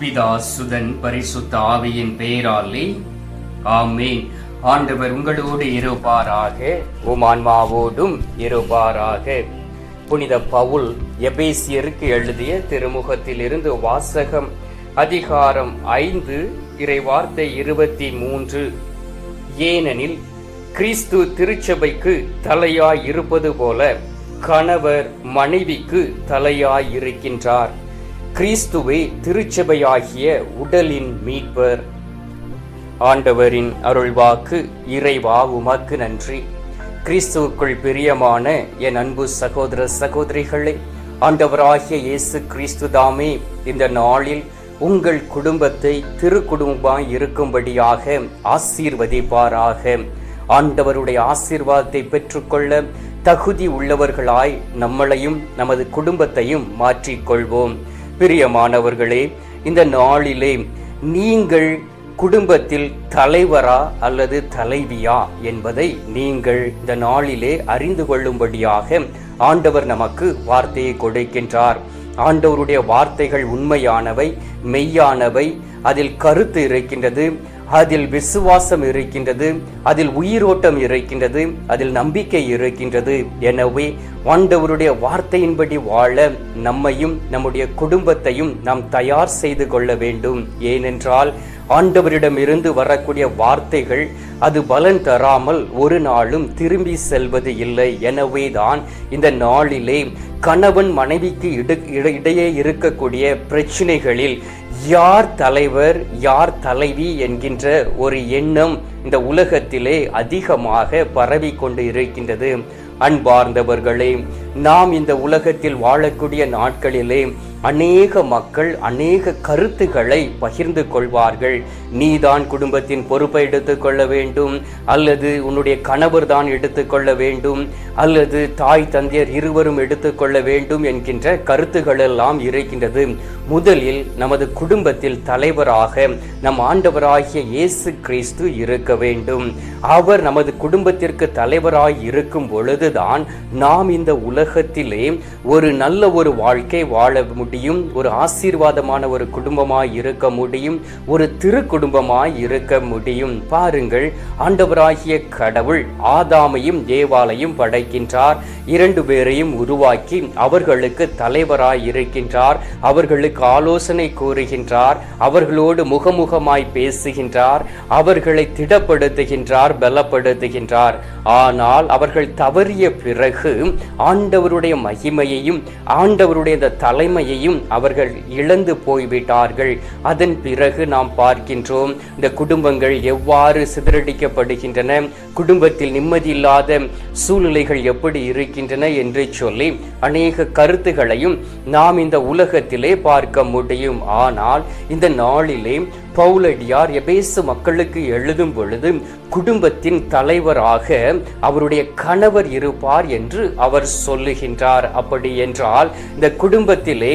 பிதா சுதன் பரிசுத்த ஆவியின் பெயராலே ஆமென். ஆண்டவர் உங்களோடு இருப்பாராக. உமான்மாவோடும் இருப்பாராக. புனித பவுல் எபேசியருக்கு எழுதிய திருமுகத்திலிருந்து வாசகம் அதிகாரம் ஐந்து இறைவார்த்தை இருபத்தி மூன்று ஏனெனில் கிறிஸ்து திருச்சபைக்கு தலையாய் இருப்பது போல கணவர் மனைவிக்கு தலையாய் இருக்கின்றார். கிறிஸ்துவே திருச்சபையாகிய உடலின் மீட்பர். ஆண்டவரின் அருள்வாக்கு இறைவா உமக்கு நன்றி. கிறிஸ்துவுக்குள் பிரியமான என் அன்பு சகோதர சகோதரிகளே ஆண்டவராகிய இயேசு கிறிஸ்து தாமே இந்த நாளில் உங்கள் குடும்பத்தை திருக்குடும்பமாய் இருக்கும்படியாக ஆசீர்வதிப்பாராக. ஆண்டவருடைய ஆசீர்வாதத்தை பெற்றுக்கொள்ள தகுதி உள்ளவர்களாய் நம்மளையும் நமது குடும்பத்தையும் மாற்றிக்கொள்வோம். பிரியமானவர்களே இந்த நாளிலே நீங்கள் குடும்பத்தில் தலைவரா அல்லது தலைவியா என்பதை நீங்கள் இந்த நாளிலே அறிந்து கொள்ளும்படியாக ஆண்டவர் நமக்கு வார்த்தையை கொடுக்கின்றார். ஆண்டவருடைய வார்த்தைகள் உண்மையானவை மெய்யானவை அதில் கருத்து இருக்கின்றது. அதில் விசுவாசம் இருக்கின்றது அதில் உயிரோட்டம் இருக்கின்றது அதில் நம்பிக்கை இருக்கின்றது. எனவே ஆண்டவருடைய வார்த்தையின்படி வாழ நம்மையும் நம்முடைய குடும்பத்தையும் நாம் தயார் செய்து கொள்ள வேண்டும். ஏனென்றால் ஆண்டவரிடமிருந்து வரக்கூடிய வார்த்தைகள் அது பலன் தராமல் ஒரு நாளும் திரும்பி செல்வது இல்லை. எனவேதான் இந்த நாளிலே கணவன் மனைவிக்கு இடையே இருக்கக்கூடிய பிரச்சனைகளில் யார் தலைவர் யார் தலைவி என்கின்ற ஒரு எண்ணம் இந்த உலகத்திலே அதிகமாக பரவி கொண்டு இருக்கின்றது. அன்பார்ந்தவர்களே நாம் இந்த உலகத்தில் வாழக்கூடிய நாட்களிலே அநேக மக்கள் அநேக கருத்துக்களை பகிர்ந்து கொள்வார்கள். நீதான் குடும்பத்தின் பொறுப்பை எடுத்துக்கொள்ள வேண்டும். அல்லது உன்னுடைய கணவர் தான் எடுத்துக்கொள்ள வேண்டும். அல்லது தாய் தந்தையர் இருவரும் எடுத்துக்கொள்ள வேண்டும் என்கின்ற கருத்துக்கள் எல்லாம் இருக்கின்றது. முதலில் நமது குடும்பத்தில் தலைவராக நம் ஆண்டவராகிய இயேசு கிறிஸ்து இருக்க வேண்டும். அவர் நமது குடும்பத்திற்கு தலைவராய் இருக்கும் பொழுதுதான் நாம் இந்த உலகத்திலே ஒரு நல்ல ஒரு வாழ்க்கை வாழ முடியும் ஒரு ஆசீர்வாதமான ஒரு குடும்பமாய் இருக்க முடியும் ஒரு திரு குடும்பமாய் இருக்க முடியும். பாருங்கள் ஆண்டவராகிய கடவுள் ஆதாமையும் தேவாலையும் படைக்கின்றார். இரண்டு பேரையும் உருவாக்கி அவர்களுக்கு தலைவராய் இருக்கின்றார். அவர்களுக்கு ஆலோசனை கூறுகின்றார். அவர்களோடு முகமுகமாய் பேசுகின்றார். அவர்களை திடப்படுத்துகின்றார் பலப்படுத்துகின்றார். ஆனால் அவர்கள் தவறிய பிறகு ஆண்டவருடைய மகிமையையும் ஆண்டவருடைய தலைமையை தலைமையையும் அவர்கள் இழந்து போய்விட்டார்கள். அதன் பிறகு நாம் பார்க்கின்றோம் இந்த குடும்பங்கள் எவ்வாறு சிதறடிக்கப்படுகின்றன குடும்பத்தில் நிம்மதியில்லாத சூழ்நிலைகள் எப்படி இருக்கின்றன என்று சொல்லி அநேக கருத்துகளையும் நாம் இந்த உலகத்திலே பார்க்க முடியும். ஆனால் இந்த நாளிலே பவுலடியார் எபேசு மக்களுக்கு எழுதும் பொழுது குடும்பத்தின் தலைவராக அவருடைய கணவர் இருப்பார் என்று அவர் சொல்லுகின்றார். அப்படி என்றால் இந்த குடும்பத்திலே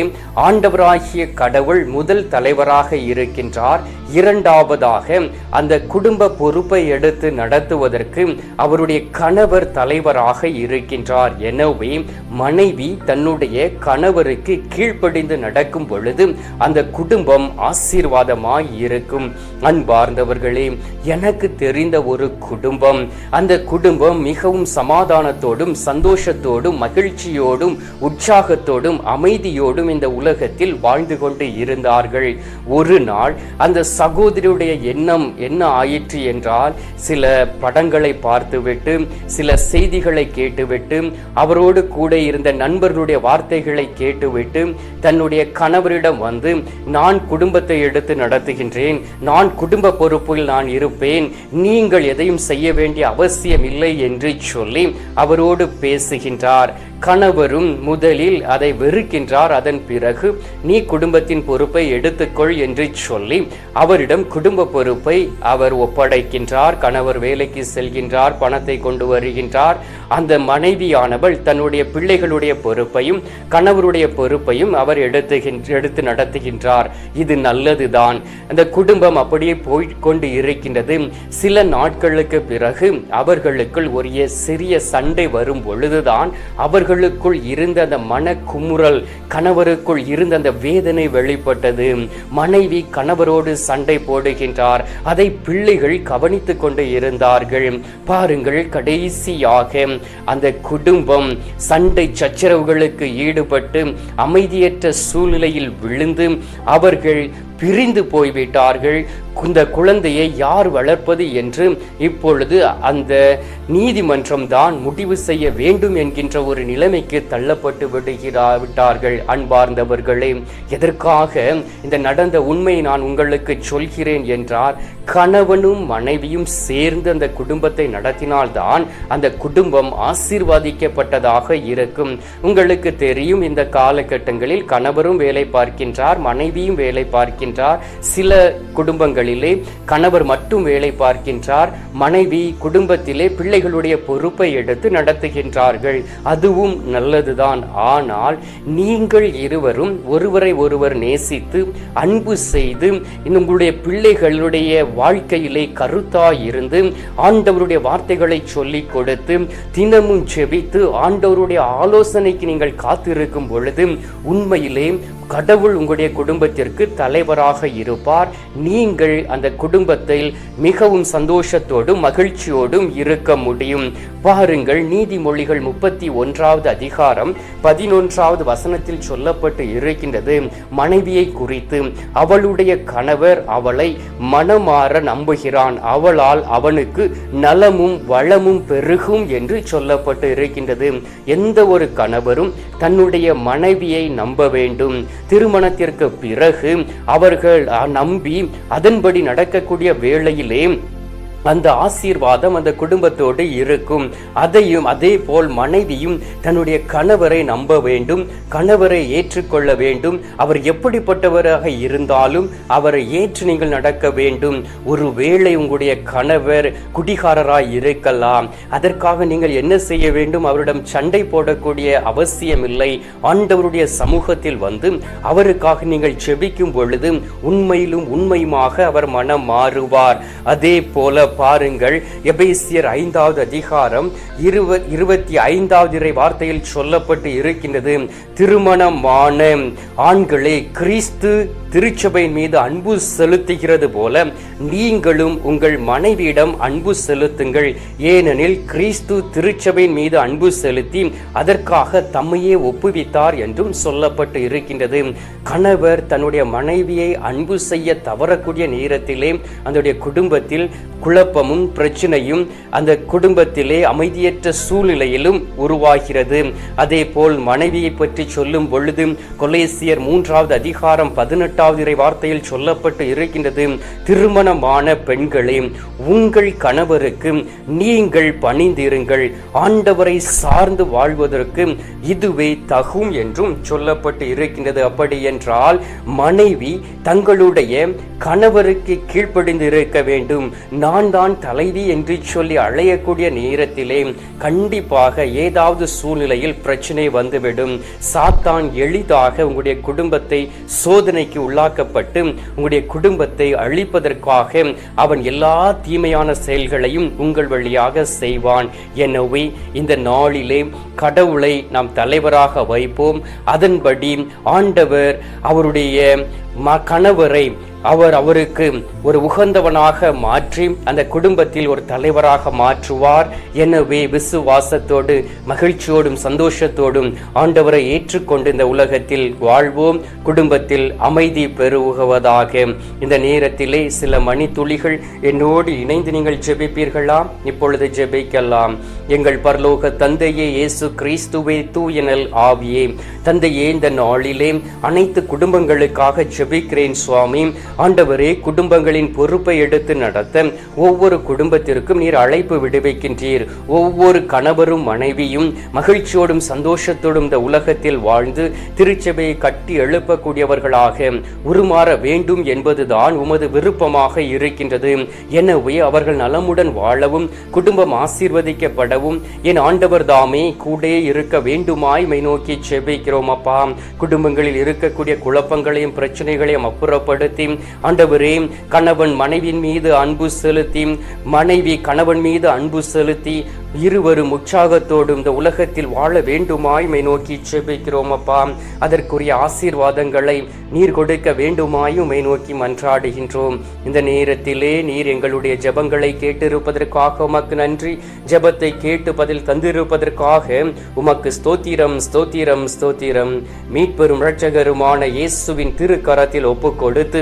ஆண்டவராகிய கடவுள் முதல் தலைவராக இருக்கின்றார். இரண்டாவதாக அந்த குடும்ப பொறுப்பை எடுத்து நடத்துவதற்கு அவருடைய கணவர் தலைவராக இருக்கின்றார். எனவே மனைவி தன்னுடைய கணவருக்கு கீழ்ப்படிந்து நடக்கும் பொழுது அந்த குடும்பம் ஆசீர்வாதமாய் இருக்கும். அன்பார்ந்தவர்களே எனக்கு தெரிந்த ஒரு குடும்பம். அந்த குடும்பம் மிகவும் சமாதானத்தோடும் சந்தோஷத்தோடும் மகிழ்ச்சியோடும் உற்சாகத்தோடும் அமைதியோடும் இந்த உலகத்தில் வாழ்ந்து கொண்டு இருந்தார்கள். ஒரு நாள் அந்த சகோதரியுடைய எண்ணம் என்ன ஆயிற்று என்றால் சில படங்களை பார்த்துவிட்டு சில செய்திகளை கேட்டுவிட்டு அவரோடு கூட இருந்த நண்பர்களுடைய வார்த்தைகளை கேட்டுவிட்டு தன்னுடைய கணவரிடம் வந்து நான் குடும்பத்தை எடுத்து நடத்துகின்றேன் நான் குடும்ப பொறுப்பில் நான் இருப்பேன். நீங்கள் எதையும் செய்ய வேண்டிய அவசியம் இல்லை என்று சொல்லி அவரோடு பேசுகின்றார். கணவரும் முதலில் அதை வெறுக்கின்றார். அதன் பிறகு நீ குடும்பத்தின் பொறுப்பை எடுத்துக்கொள் என்று சொல்லி அவரிடம் குடும்ப பொறுப்பை அவர் ஒப்படைக்கின்றார். கணவர் வேலைக்கு செல்கின்றார் பணத்தை கொண்டு வருகின்றார். அந்த மனைவியானவள் தன்னுடைய பிள்ளைகளுடைய பொறுப்பையும் கணவருடைய பொறுப்பையும் அவர் எடுத்துகின்ற எடுத்து நடத்துகின்றார். இது நல்லதுதான். அந்த குடும்பம் அப்படியே போய்கொண்டு இருக்கின்றது. சில நாட்களுக்கு பிறகு அவர்களுக்குள் ஒரு சிறிய சண்டை வரும் பொழுதுதான் அவர்களுக்குள் இருந்த அந்த மன குமுறல் கணவருக்குள் இருந்த அந்த வேதனை வெளிப்பட்டது. மனைவி கணவரோடு சண்டை போடுகின்றார். அதை பிள்ளைகள் கவனித்துக் கொண்டு இருந்தார்கள். பாருங்கள் கடைசியாக அந்த குடும்பம் சண்டை சச்சரவுகளுக்கு ஈடுபட்டு அமைதியற்ற சூழ்நிலையில் விழுந்து அவர்கள் பிரிந்து போய்விட்டார்கள். இந்த குழந்தையை யார் வளர்ப்பது என்று இப்பொழுது அந்த நீதிமன்றம் தான் முடிவு செய்ய வேண்டும் என்கின்ற ஒரு நிலைமைக்கு தள்ளப்பட்டு விடுகிறா விட்டார்கள் அன்பார்ந்தவர்களே. எதற்காக இந்த நடந்த உண்மையை நான் உங்களுக்கு சொல்கிறேன் என்றார். கணவனும் மனைவியும் சேர்ந்து அந்த குடும்பத்தை நடத்தினால்தான் அந்த குடும்பம் ஆசீர்வாதிக்கப்பட்டதாக இருக்கும். உங்களுக்கு தெரியும் இந்த காலகட்டங்களில் கணவரும் வேலை பார்க்கின்றார் மனைவியும் வேலை பார்க்கின்றார். பார்க்கின்றார். சில குடும்பங்களிலே கணவர் மட்டும் வேலை பார்க்கின்றார். மனைவி குடும்பத்திலே பிள்ளைகளுடைய பொறுப்பை எடுத்து நடத்துகின்றார்கள். அதுவும் நல்லதுதான். ஆனால் நீங்கள் இருவரும் ஒருவரை ஒருவர் நேசித்து அன்பு செய்து உங்களுடைய பிள்ளைகளுடைய வாழ்க்கையிலே கருத்தாய் இருந்து ஆண்டவருடைய வார்த்தைகளை சொல்லிக் கொடுத்து தினமும் செபித்து ஆண்டவருடைய ஆலோசனைக்கு நீங்கள் காத்திருக்கும் பொழுது உண்மையிலே கடவுள் உங்களுடைய குடும்பத்திற்கு தலைவராக ஆண்டவராக இருப்பார். நீங்கள் அந்த குடும்பத்தில் மிகவும் சந்தோஷத்தோடும் மகிழ்ச்சியோடும் இருக்க முடியும். பாருங்கள் நீதிமொழிகள் முப்பத்தி ஒன்றாவது அதிகாரம் பதினொன்றாவது வசனத்தில் சொல்லப்பட்டு இருக்கின்றது. மனைவியை குறித்து அவளுடைய கணவர் அவளை மனமாற நம்புகிறான். அவளால் அவனுக்கு நலமும் வளமும் பெருகும் என்று சொல்லப்பட்டு இருக்கின்றது. எந்த ஒரு கணவரும் தன்னுடைய மனைவியை நம்ப வேண்டும். திருமணத்திற்கு பிறகு அவ அவர்கள் நம்பி அதன்படி நடக்கக்கூடிய வேளையிலே அந்த ஆசீர்வாதம் அந்த குடும்பத்தோடு இருக்கும். அதையும் அதே போல் மனைவியும் தன்னுடைய கணவரை நம்ப வேண்டும் கணவரை ஏற்றுக்கொள்ள வேண்டும். அவர் எப்படிப்பட்டவராக இருந்தாலும் அவரை ஏற்று நீங்கள் நடக்க வேண்டும். ஒரு வேளை உங்களுடைய கணவர் குடிகாரராய் இருக்கலாம். அதற்காக நீங்கள் என்ன செய்ய வேண்டும்? அவரிடம் சண்டை போடக்கூடிய அவசியம் இல்லை ஆண்டவருடைய சமூகத்தில் வந்து அவருக்காக நீங்கள் செபிக்கும் பொழுது உண்மையிலும் உண்மையுமாக அவர் மனம் மாறுவார். அதே போல பாருங்கள். எபேசியர் ஐந்தாவது அதிகாரம் இருவ இருபத்தி ஐந்தாவது இறை வார்த்தையில் சொல்லப்பட்டு இருக்கின்றது. திருமணமான ஆண்களே கிறிஸ்து திருச்சபையின் மீது அன்பு செலுத்துகிறது போல நீங்களும் உங்கள் மனைவியிடம் அன்பு செலுத்துங்கள். ஏனெனில் கிறிஸ்து திருச்சபையின் மீது அன்பு செலுத்தி அதற்காக தம்மையே ஒப்புவித்தார் என்றும் சொல்லப்பட்டு இருக்கின்றது. கணவர் தன்னுடைய மனைவியை அன்பு செய்ய தவறக்கூடிய நேரத்திலே அந்த குடும்பத்தில் குழப்பமும் பிரச்சனையும் அந்த குடும்பத்திலே அமைதியற்ற சூழ்நிலையிலும் உருவாகிறது. அதே போல் மனைவியை பற்றி சொல்லும் பொழுது கொலேசியர் மூன்றாவது அதிகாரம் பதினெட்டு பதினெட்டாவது இறை வார்த்தையில் சொல்லப்பட்டு இருக்கின்றது திருமணமான பெண்களே உங்கள் கணவருக்கு நீங்கள் பணிந்திருங்கள். ஆண்டவரை சார்ந்து வாழ்வதற்கு இதுவே தகும் என்றும் சொல்லப்பட்டு இருக்கின்றது. அப்படி என்றால் மனைவி தங்களுடைய கணவருக்கு கீழ்ப்படிந்து இருக்க வேண்டும். நான் தான் தலைவி என்று சொல்லி அழையக்கூடிய நேரத்திலே கண்டிப்பாக ஏதாவது சூழ்நிலையில் பிரச்சனை வந்துவிடும். சாத்தான் எளிதாக உங்களுடைய குடும்பத்தை சோதனைக்கு உள்ளாக்கப்பட்டு உங்களுடைய குடும்பத்தை அழிப்பதற்காக அவன் எல்லா தீமையான செயல்களையும் உங்கள் வழியாக செய்வான். எனவே இந்த நாளிலே கடவுளை நாம் தலைவராக வைப்போம். அதன்படி ஆண்டவர் அவருடைய ம கணவரை அவர் அவருக்கு ஒரு உகந்தவனாக மாற்றி அந்த குடும்பத்தில் ஒரு தலைவராக மாற்றுவார். எனவே விசுவாசத்தோடு மகிழ்ச்சியோடும் சந்தோஷத்தோடும் ஆண்டவரை ஏற்றுக்கொண்டு இந்த உலகத்தில் வாழ்வோம். குடும்பத்தில் அமைதி பெருகுவதாக. இந்த நேரத்திலே சில மணித்துளிகள் என்னோடு இணைந்து நீங்கள் ஜெபிப்பீர்களா? இப்பொழுது ஜெபிக்கலாம். எங்கள் பரலோக தந்தையே இயேசு கிறிஸ்துவே தூயனல் ஆவியே. தந்தையே இந்த நாளிலே அனைத்து குடும்பங்களுக்காக ஜெபிக்கிறேன் சுவாமி. ஆண்டவரே குடும்பங்களின் பொறுப்பை எடுத்து நடத்த ஒவ்வொரு குடும்பத்திற்கும் நீர் அழைப்பு விடுவிக்கின்றீர். ஒவ்வொரு கணவரும் மனைவியும் மகிழ்ச்சியோடும் சந்தோஷத்தோடும் இந்த உலகத்தில் வாழ்ந்து திருச்சபையை கட்டி எழுப்பக்கூடியவர்களாக உருமாற வேண்டும் என்பதுதான் உமது விருப்பமாக இருக்கின்றது. எனவே அவர்கள் நலமுடன் வாழவும் குடும்பம் ஆசீர்வதிக்கப்படவும் என் ஆண்டவர் தாமே கூட இருக்க வேண்டுமாய் மை நோக்கி செபிக்கிறோம் அப்பா. குடும்பங்களில் இருக்கக்கூடிய குழப்பங்களையும் பிரச்சனைகளையும் அப்புறப்படுத்தி ஆண்டவரே கணவன் மனைவியின் மீது அன்பு செலுத்தி மனைவி கணவன் மீது அன்பு செலுத்தி இருவரும் உற்சாகத்தோடு இந்த உலகத்தில் வாழ வேண்டுமாய்மை நோக்கி செபிக்கிறோம் அப்பா. அதற்குரிய ஆசீர்வாதங்களை நீர் கொடுக்க வேண்டுமாயும் நோக்கி மன்றாடுகின்றோம். இந்த நேரத்திலே நீர் எங்களுடைய ஜெபங்களை கேட்டிருப்பதற்காக உமக்கு நன்றி. ஜெபத்தை கேட்டு பதில் தந்திருப்பதற்காக உமக்கு ஸ்தோத்திரம் ஸ்தோத்திரம் ஸ்தோத்திரம். மீட்பெரும் இரட்சகருமான இயேசுவின் திருக்கரத்தில் ஒப்பு கொடுத்து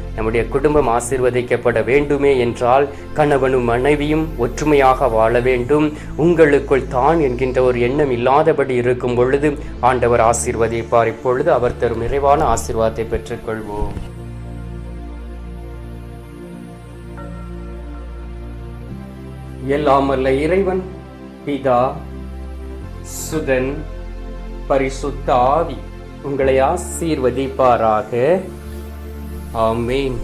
நம்முடைய குடும்பம் ஆசீர்வதிக்கப்பட வேண்டுமே என்றால் கணவனும் மனைவியும் ஒற்றுமையாக வாழ வேண்டும். உங்களுக்குள் தான் என்கின்ற ஒரு எண்ணம் இல்லாதபடி இருக்கும் பொழுது ஆண்டவர் ஆசீர்வதிப்பார். இப்பொழுது அவர் தரும் நிறைவான ஆசீர்வாதத்தை பெற்றுக்கொள்வோம். எல்லாம் வல்ல இறைவன் பிதா சுதன் பரிசுத்த ஆவி உங்களை ஆசீர்வதிப்பாராக. ஆமீன்